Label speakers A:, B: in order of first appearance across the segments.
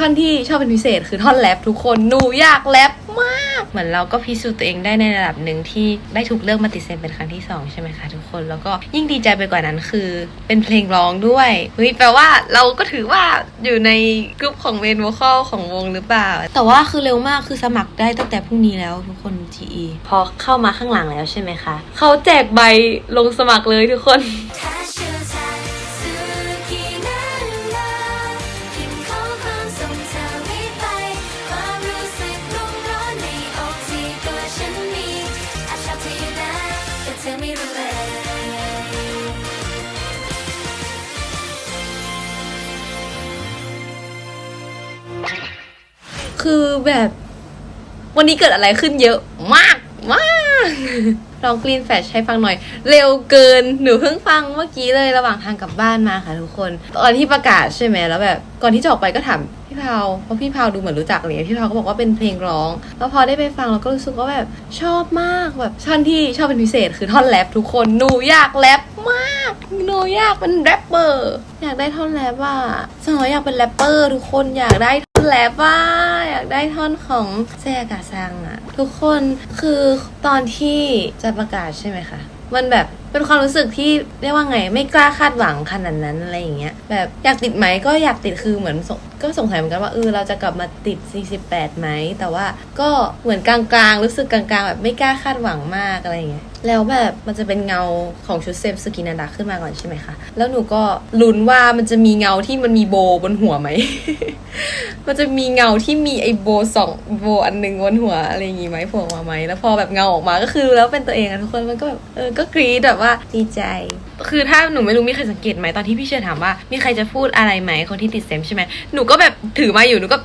A: ท่อนที่ชอบเป็นพิเศษคือท่อนแรปทุกคนหนูอยากแรปมาก เหมือนเราก็พิสูจน์ตัวเองได้ในระดับหนึ่งที่ได้ถูกเลือกมาติดเซนเป็นครั้งที่สองใช่ไหมคะทุกคนแล้วก็ยิ่งดีใจไปกว่านั้นคือ เป็นเพลงร้องด้วยเฮ้ยแปลว่าเราก็ถือว่าอยู่ในกลุ่มของเมนโวคอลของวงหรือเปล่า แต่ว่าคือเร็วมากคือสมัครได้ตั้งแต่พรุ่งนี้แล้วทุกคน GE พอเข้ามาข้างหลังแล้วใช่ไหมคะเขาแจกใบลงสมัครเลยทุกคน
B: คือแบบ
A: วันนี้เกิดอะไรขึ้นเยอะมากมากลองกรีนแฟชให้ฟังหน่อย เร็วเกินหนูเพิ่งฟังเมื่อกี้เลยระหว่างทางกลับบ้านมาค่ะทุกคน ตอนที่ประกาศใช่ไหมแล้วแบบ ก่อนที่จะออกไปก็ถามพี่พาวเพราะพี่พาวดูเหมือนรู้จักเลยพี่พาวก็บอกว่าเป็นเพลงร้อง แล้วพอได้ไปฟังเราก็รู้สึกว่าแบบชอบมากแบบท่อนที่ชอบเป็นพิเศษคือท่อนแรปทุกคนหนูอยากแรป หนูอยากเป็นแรปเปอร์ อยากได้ท่อนแรปอะสมมติอยากเป็นแรปเปอร์ ทุกคนอยากได้ท่อนแรปว่าอยากได้ท่อนของเซกาซังอะทุกคนคือตอนที่จะประกาศใช่ไหมคะมันแบบเป็นความรู้สึกที่เรียกว่าไงไม่กล้าคาดหวังขนาดนั้นอะไรอย่างเงี้ยแบบอยากติดไหมก็อยากติดคือเหมือนก็สงสัยเหมือนกันว่าเออเราจะกลับมาติด 48ไหมแต่ว่าก็เหมือนกลางๆ รู้สึกกลางๆ แบบไม่กล้าคาดหวังมากอะไรอย่างเงี้ย แล้วแบบมันจะเป็นเงาของชุดเซมสกินาดาขึ้นมาก่อนใช่ไหมคะ แล้วหนูก็ลุ้นว่ามันจะมีเงาที่มันมีโบบนหัวไหม มันจะมีเงาที่มีไอโบสองโบอันหนึ่งบนหัวอะไรอย่างงี้ไหมผล่ออกมาไหม แล้วพอแบบเงาออกมาก็คือแล้วเป็นตัวเองอะทุกคนมันก็แบบเออก็กรี๊ดแบบว่าดีใจ คือถ้าหนูไม่รู้มีใครสังเกตไหมตอนที่พี่เชอร์ถามว่ามีใครจะพูดอะไรไหมคนที่ติดเซมใช่ไหมหนูก็แบบถือมาอยู่หนูก็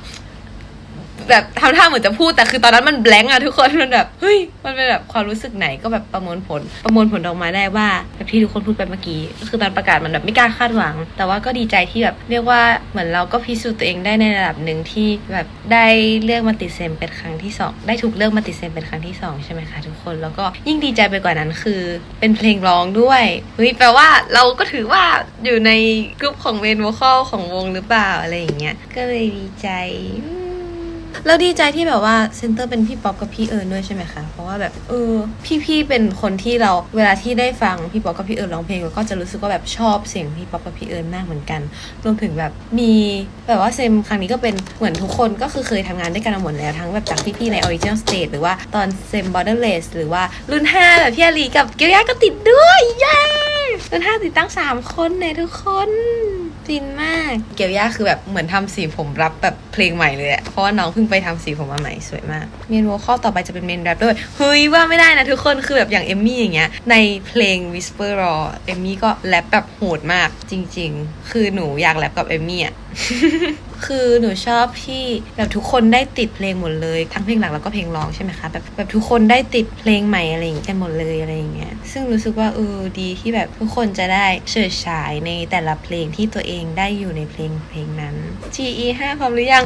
A: แบบทำท่าเหมือนจะพูดแต่คือตอนนั้นมันแบงค์อะทุกคนมันแบบเฮ้ยมันเป็นแบบความรู้สึกไหนก็แบบประมวลผล ประมวลผลออกมาได้ว่าแบบที่ทุกคนพูดไปเมื่อกี้ก็คือตอนประกาศมันแบบไม่กล้าคาดหวัง แต่ว่าก็ดีใจที่แบบเรียกว่าเหมือนเราก็พิสูจน์ตัวเองได้ในระดับหนึ่งที่แบบได้เลือกมาติดเซมเป็นครั้งที่สองได้ถูกเลือกมาติดเซมเป็นครั้งที่สองใช่ไหมคะทุกคนแล้วก็ยิ่งดีใจไปกว่านั้นคือ เป็นเพลงร้องด้วยเฮ้ยแปลว่าเราก็ถือว่าอยู่ในกลุ่มของเมนโวคอลของวงหรือเปล่าอะไรอย่างเงี้ยก็เลยดีใจ แล้วดีใจที่แบบว่าเซนเตอร์เป็นพี่ป๊อปกับพี่เอิญด้วยใช่ไหมคะ เพราะว่าแบบเออพี่ๆเป็นคนที่เราเวลาที่ได้ฟังพี่ป๊อปกับพี่เอิญร้องเพลงเราก็จะรู้สึกว่าแบบชอบเสียงพี่ป๊อปกับพี่เอิญมากเหมือนกัน รวมถึงแบบมีแบบว่าเซมครั้งนี้ก็เป็นเหมือนทุกคนก็คือเคยทำงานด้วยกันมาหมดแล้วทั้งแบบจากพี่ๆใน Original Stage หรือว่าตอนเซม Borderless หรือว่ารุ่น5แบบพี่อาลีกับเกียวยาก็ติดด้วยเย้รุ่น5ติดตั้ง 3 คนเนี่ยทุกคน ฟินมาก เกียวย่าคือแบบเหมือนทำสีผมรับแบบเพลงใหม่เลยอะเพราะว่าน้องเพิ่งไปทำสีผมมาใหม่สวยมาก เมนโวคอลต่อไปจะเป็นเมนแรปด้วย เฮ้ยว่าไม่ได้นะทุกคนคือแบบอย่างเอมมี่อย่างเงี้ยในเพลง Whisper Raw เอมมี่ก็แรปแบบโหดมากจริง ๆ คือหนูอยากแรปกับเอมมี่อะคือหนูชอบที่แบบทุกคนได้ติดเพลงหมดเลย ทั้งเพลงหลักแล้วก็เพลงร้องใช่ไหมคะแบบแบบทุกคนได้ติดเพลงใหม่อะไรอย่างเงี้ยกันหมดเลยอะไรอย่างเงี้ยซึ่งรู้สึกว่าเออดีที่แบบทุกคนจะได้เฉิดฉายในแต่ละเพลงที่ตัวเองได้อยู่ในเพลงเพลงนั้น GE 5พร้อมหรือยัง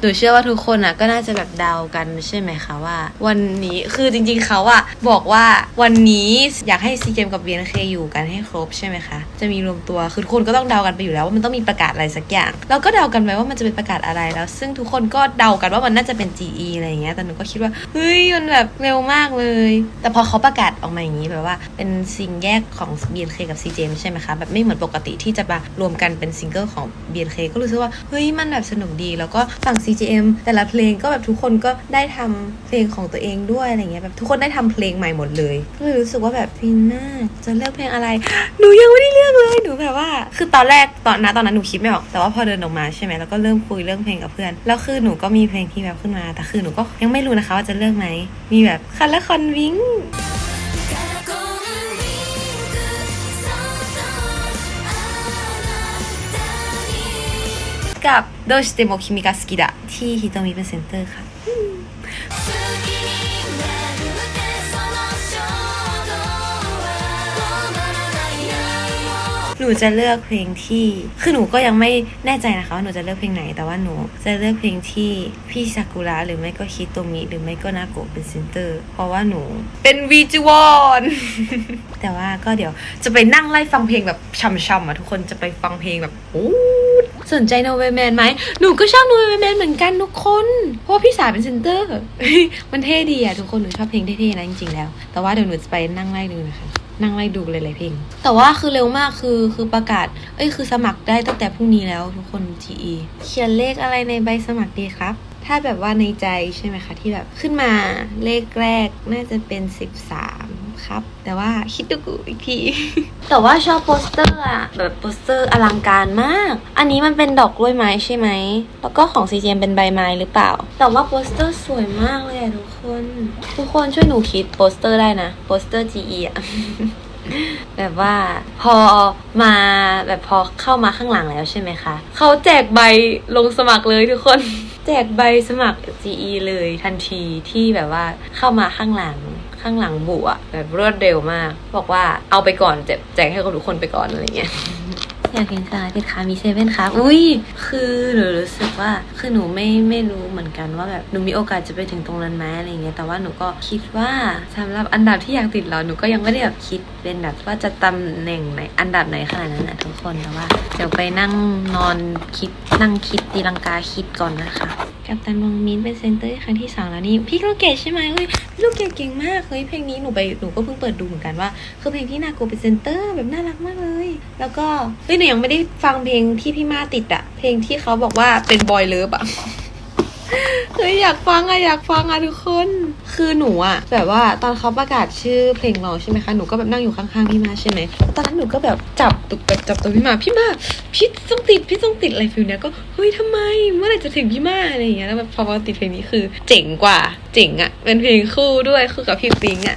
A: หนูเชื่อว่าทุกคนอะก็น่าจะแบบเดากันใช่ไหมคะว่า วันนี้คือจริง ๆเขาอะบอกว่าวันนี้อยากให้ซีเกมกับ BNK อยู่กันให้ครบใช่ไหมคะ จะมีรวมตัวคือทุกคนก็ต้องเดากันไปอยู่แล้วว่ามันต้องมีประกาศอะไรสักอย่างเราก็เดากันไปว่ามันจะเป็นประกาศอะไรแล้ว ซึ่งทุกคนก็เดากันว่ามันน่าจะเป็น GE อะไรอย่างเงี้ยแต่หนูก็คิดว่าเฮ้ยมันแบบเร็วมากเลย แต่พอเขาประกาศออกมาอย่างนี้แบบว่า เป็นซิงแยกของ BNK กับ CJM ใช่ไหมคะแบบไม่เหมือนปกติที่จะมารวมกันเป็นซิงเกิลของ BNK ก็รู้สึกว่าเฮ้ยมันแบบสนุกดีแล้วก็ฝั่ง CGM แต่ละเพลงก็แบบทุกคนก็ได้ทำเพลงของตัวเองด้วยอะไรเงี้ยแบบทุกคนได้ทำเพลงใหม่หมดเลยก็เลยรู้สึกว่าแบบฟินมากจะเลือกเพลงอะไร หนูยังไม่ได้เลือกเลยหนูแบบว่า คือตอนแรกตอนนะตอนนั้นหนูคิดไม่ออกแต่ว่าพอเดินออกมาใช่ไหมแล้วก็เริ่มคุยเรื่องเพลงกับเพื่อนแล้วคือหนูก็มีเพลงที่แบบขึ้นมา แต่คือหนูก็ยังไม่รู้นะคะว่าจะเลือกไหมมีแบบคันละคอนวิงกับ โดชิเตโมคิมิกาสกิดะที่ฮิโตมิ หนูจะเลือกเพลงที่ คือหนูก็ยังไม่แน่ใจนะคะว่าหนูจะเลือกเพลงไหน แต่ว่าหนูจะเลือกเพลงที่พี่ซากุระหรือไม่ก็คิโตมิหรือไม่ก็นาโกะเป็นเซนเตอร์ เพราะว่าหนูเป็นวีจูวอนแต่ว่าก็เดี๋ยวจะไปนั่งไล่ฟังเพลงแบบช่ำๆอะทุกคนจะไปฟังเพลงแบบโอ้สนใจโนเวแมนไหม หนูก็ชอบโนเวแมนเหมือนกันทุกคน เพราะพี่สาวเป็นเซนเตอร์ มันเท่ดีอะทุกคน หนูชอบเพลงเท่ๆนะจริงๆแล้ว แต่ว่าเดี๋ยวหนูจะไปนั่งไล่ดูนะคะ นั่งไล่ดูเลยหลายๆเพลง แต่ว่าคือเร็วมากคือคือประกาศ เอ้ยคือสมัครได้ตั้งแต่พรุ่งนี้แล้วทุกคน GE เขียนเลขอะไรในใบสมัครดีครับ ถ้าแบบว่าในใจใช่ไหมคะ ที่แบบขึ้นมาเลขแรกน่าจะเป็น 13 ครับ แต่ว่าคิดดูกูอีกที แต่ว่าชอบโปสเตอร์อะแบบโปสเตอร์อลังการมาก อันนี้มันเป็นดอกกล้วยไม้ใช่ไหม แล้วก็ของ CGM เป็นใบไม้หรือเปล่า แต่ว่าโปสเตอร์สวยมากเลยอะทุกคน ทุกคนช่วยหนูคิดโปสเตอร์ได้นะโปสเตอร์ GE อะแบบว่าพอมาแบบพอเข้ามาข้างหลังแล้วใช่ไหมคะ เขาแจกใบลงสมัครเลยทุกคน แจกใบสมัคร GE เลยทันทีที่แบบว่าเข้ามาข้างหลัง ข้างหลังบุอะแบบรวดเร็วมาก บอกว่าเอาไปก่อนแจกแจกให้กับทุกคนไปก่อนอะไรเงี้ยอยากกินสลาติดขามีเซเว่นครับอุ้ยคือหนูรู้สึกว่าคือหนูไม่ไม่รู้เหมือนกันว่าแบบหนูมีโอกาสจะไปถึงตรงนั้นไหมอะไรเงี้ยแต่ว่าหนูก็คิดว่าสำหรับอันดับที่อยากติดเราหนูก็ยังไม่ได้แบบคิดเป็นแบบว่าจะตำแหน่งไหนอันดับไหนขนาดนั้นนะทุกคนแต่ว่า เดี๋ยวไปนั่งนอนคิดนั่งคิดตีลังกาคิดก่อนนะคะ กับตันวงมินเป็นเซนเตอร์ครั้งที่สองแล้วนี่พี่ลูกเกดใช่ไหมเฮ้ยพี่ลูกเกดเก่งมากเฮ้ยเพลงนี้หนูไปหนูก็เพิ่งเปิดดูเหมือนกันว่าคือเพลงที่นาโกเป็นเซนเตอร์แบบน่ารักมากเลย แล้วก็เฮ้ยหนูยังไม่ได้ฟังเพลงที่พี่มาติดอะเพลงที่เขาบอกว่าเป็นบอยเลิฟอะ เฮ้ยอยากฟังอะอยากฟังอะทุกคน คือหนูอะแบบว่าตอนเขาประกาศชื่อเพลงเราใช่ไหมคะหนูก็แบบนั่งอยู่ข้างๆพี่มาใช่ไหมตอนนั้นหนูก็แบบจับตุกแบบจับตัวพี่มาพี่มาพี่ต้องติดพี่ต้องติดอะไรฟิลเนี้ยก็เฮ้ยทำไมเมื่อไหร่จะถึงพี่มาอะไรอย่างเงี้ยแล้วแบบพอมาติดเพลงนี้คือ เจ๋งกว่าจ๋งอะเป็นเพลงคู่ด้วยคู่กับพี่ปิงอะ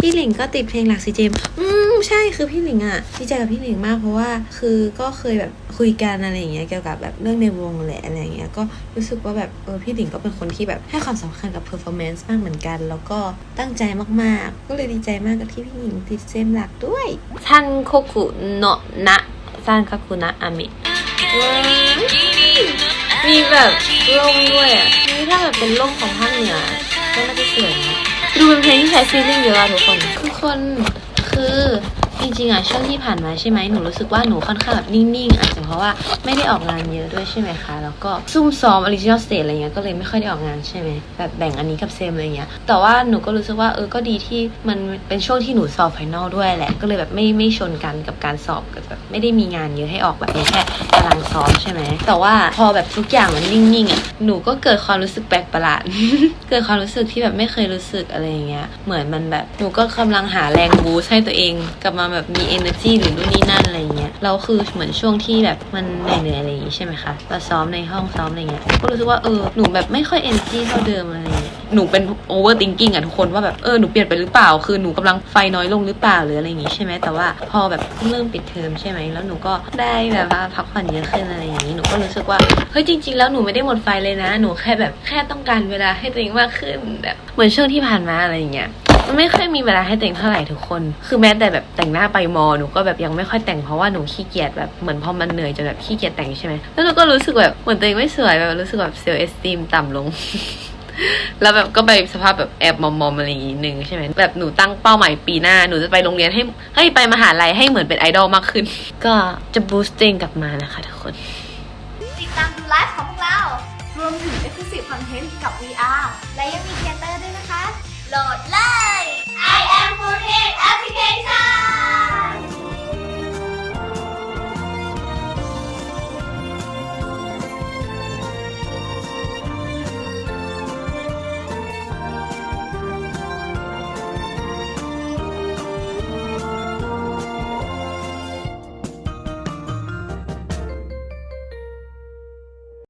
A: พี่หลิงก็ติดเพลงหลักซีเจม อืมใช่คือพี่หลิงอะดีใจกับพี่หลิงมากเพราะว่าคือก็เคยแบบคุยกันอะไรอย่างเงี้ยเกี่ยวกับแบบเรื่องในวงแหละอะไรอย่างเงี้ยก็รู้สึกว่าแบบเออพี่หลิงก็เป็นคนที่แบบให้ความสำคัญกับเพอร์ฟอร์แมนซ์มากเหมือนกัน แล้วก็ตั้งใจมากๆ ก็เลยดีใจมากกับที่พี่หลิงติดเจมหลักด้วยทันโคกุโนะนะซันคาคุนะอามิ มีแบบล่มด้วยอะนี่ถ้าแบบเป็นล่มของภาคเหนือก็น่าจะสวยนะดูเป็นเพลงที่ใช้ฟีลลิ่งเยอะอะทุกคน ทุกคนคือ จริงๆอะช่วงที่ผ่านมาใช่ไหมหนูรู้สึกว่าหนูค่อนข้างแบบนิ่งๆอาจจะเพราะว่าไม่ได้ออกงานเยอะด้วยใช่ไหมคะ แล้วก็ซุ่มซ้อมออริจินอลสเตจอะไรเงี้ยก็เลยไม่ค่อยได้ออกงานใช่ไหมแบบแบ่งอันนี้กับเซมอะไรเงี้ยแต่ว่าหนูก็รู้สึกว่าเออก็ดีที่มันเป็นช่วงที่หนูสอบไฟนอลด้วยแหละก็เลยแบบไม่ไม่ชนกันกับการสอบกับแบบไม่ได้มีงานเยอะให้ออกแบบมีแค่ตารางซ้อมใช่ไหมแต่ว่าพอแบบทุกอย่างมันนิ่งๆอะหนูก็เกิดความรู้สึกแปลกประหลาดเกิดความรู้สึกที่แบบไม่เคยรู้สึกอะไรเงี้ยเหมือนมันแบบหนูก็กำลังหาแรงบูสต์ให้ตัวเองกลับมาแบบมี energy หรือนู่นนี่นั่นอะไรเงี้ยเราคือเหมือนช่วงที่แบบมันเหนื่อยๆอะไรอย่างงี้ใช่ไหมคะเราซ้อมในห้องซ้อมอะไรเงี้ยก็รู้สึกว่าเออหนูแบบไม่ค่อย energy เท่าเดิมอะไรเงี้ยหนูเป็น overthinking อะทุกคนว่าแบบเออหนูเปลี่ยนไปหรือเปล่า คือหนูกำลังไฟน้อยลงหรือเปล่าหรืออะไรอย่างงี้ใช่ไหมแต่ว่าพอแบบเริ่มปิดเทอมใช่ไหมแล้วหนูก็ได้แบบว่าพักผ่อนเยอะขึ้นอะไรอย่างงี้หนูก็รู้สึกว่าเฮ้ยจริง ๆ แล้วหนูไม่ได้หมดไฟเลยนะ หนูแค่แบบแค่ต้องการเวลาให้ตัวเองมากขึ้นแบบเหมือนช่วงที่ผ่านมาอะไรอย่างเงี้ย ไม่ค่อยมีเวลาให้ตัวเองเท่าไหร่ทุกคน คือแม้แต่แบบแต่งหน้าไปมอหนูก็แบบยังไม่ค่อยแต่งเพราะว่าหนูขี้เกียจแบบเหมือนพอมันเหนื่อยจนแบบขี้เกียจแต่งใช่ไหมแล้วหนูก็รู้สึกแบบเหมือนตัวเองไม่สวยแบบรู้สึกแบบเซลล์เอสติมต่ำลงแล้วแบบก็ไปสภาพแบบแอบมอมๆอะไรอย่างงี้นึงใช่ไหมแบบหนูตั้งเป้าหมายปีหน้าหนูจะไปโรงเรียนให้ให้ไปมหาลัยให้เหมือนเป็นไอดอลมากขึ้น ก็จะบูสต์ตัวเองกลับมานะคะทุกคน
C: ติดตามดูไลฟ์ของพวกเรา รวมถึง Exclusive Content กับ VR และยังมีเทเตอร์ด้วยนะคะ โหลดเลย I am Food Application